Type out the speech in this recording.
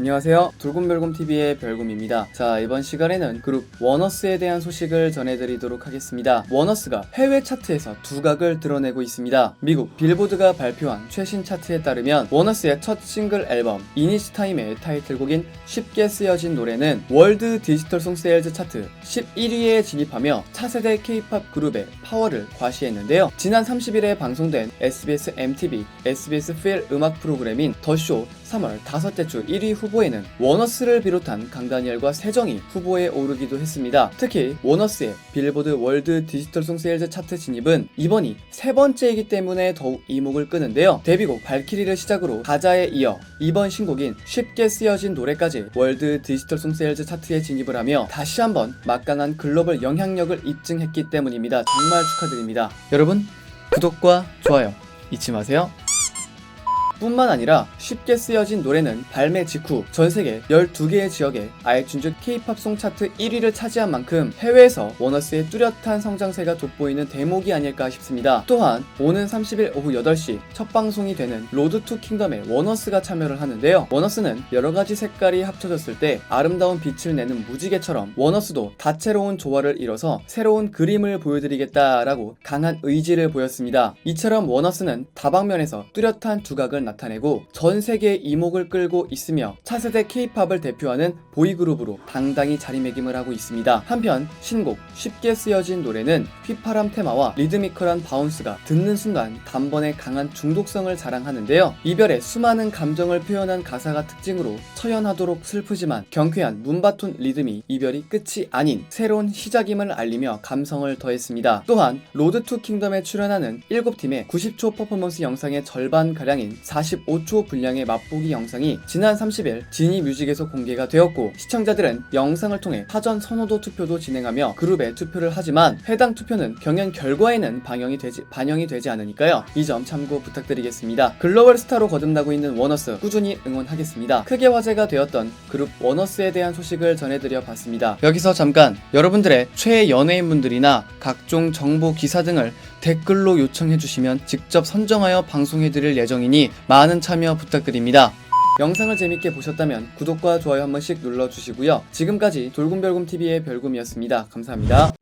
안녕하세요. 돌곰별곰TV의 별곰입니다. 자, 이번 시간에는 그룹 워너스에 대한 소식을 전해드리도록 하겠습니다. 워너스가 해외 차트에서 두각을 드러내고 있습니다. 미국 빌보드가 발표한 최신 차트에 따르면 워너스의 첫 싱글 앨범 이니시타임의 타이틀곡인 쉽게 쓰여진 노래는 월드 디지털 송 세일즈 차트 11위에 진입하며 차세대 K-팝 그룹의 파워를 과시했는데요. 지난 30일에 방송된 SBS MTV, SBS 필 음악 프로그램인 더쇼 3월 다섯째 주 1위 후보에는 워너스를 비롯한 강다니엘과 세정이 후보에 오르기도 했습니다. 특히 워너스의 빌보드 월드 디지털 송 세일즈 차트 진입은 이번이 세 번째이기 때문에 더욱 이목을 끄는데요. 데뷔곡 발키리를 시작으로 가자에 이어 이번 신곡인 쉽게 쓰여진 노래까지 월드 디지털 송 세일즈 차트에 진입을 하며 다시 한번 막강한 글로벌 영향력을 입증했기 때문입니다. 정말 축하드립니다. 여러분 구독과 좋아요 잊지 마세요. 뿐만 아니라 쉽게 쓰여진 노래는 발매 직후 전 세계 12개의 지역에 아이튠즈 K-팝 송 차트 1위를 차지한 만큼 해외에서 워너스의 뚜렷한 성장세가 돋보이는 대목이 아닐까 싶습니다. 또한 오는 30일 오후 8시 첫 방송이 되는 로드 투 킹덤에 워너스가 참여를 하는데요. 워너스는 여러 가지 색깔이 합쳐졌을 때 아름다운 빛을 내는 무지개처럼 워너스도 다채로운 조화를 이뤄서 새로운 그림을 보여드리겠다라고 강한 의지를 보였습니다. 이처럼 워너스는 다방면에서 뚜렷한 두각을 나타내고 전 세계의 이목을 끌고 있으며 차세대 K-팝을 대표하는 보이그룹으로 당당히 자리매김을 하고 있습니다. 한편 신곡 쉽게 쓰여진 노래는 휘파람 테마와 리드미컬한 바운스가 듣는 순간 단번에 강한 중독성을 자랑하는데요. 이별의 수많은 감정을 표현한 가사가 특징으로 처연하도록 슬프지만 경쾌한 문바톤 리듬이 이별이 끝이 아닌 새로운 시작임을 알리며 감성을 더했습니다. 또한 로드 투 킹덤에 출연하는 7팀의 90초 퍼포먼스 영상의 절반가량인 45초 분량의 맛보기 영상이 지난 30일 지니 뮤직에서 공개가 되었고 시청자들은 영상을 통해 사전 선호도 투표도 진행하며 그룹에 투표를 하지만 해당 투표는 경연 결과에는 반영이 되지, 반영이 되지 않으니까요. 이 점 참고 부탁드리겠습니다. 글로벌 스타로 거듭나고 있는 워너스 꾸준히 응원하겠습니다. 크게 화제가 되었던 그룹 워너스에 대한 소식을 전해드려 봤습니다. 여기서 잠깐 여러분들의 최애 연예인분들이나 각종 정보 기사 등을 댓글로 요청해 주시면 직접 선정하여 방송해 드릴 예정이니 많은 참여 부탁드립니다. 영상을 재밌게 보셨다면 구독과 좋아요 한 번씩 눌러주시고요. 지금까지 돌곰별곰TV의 별곰이었습니다. 감사합니다.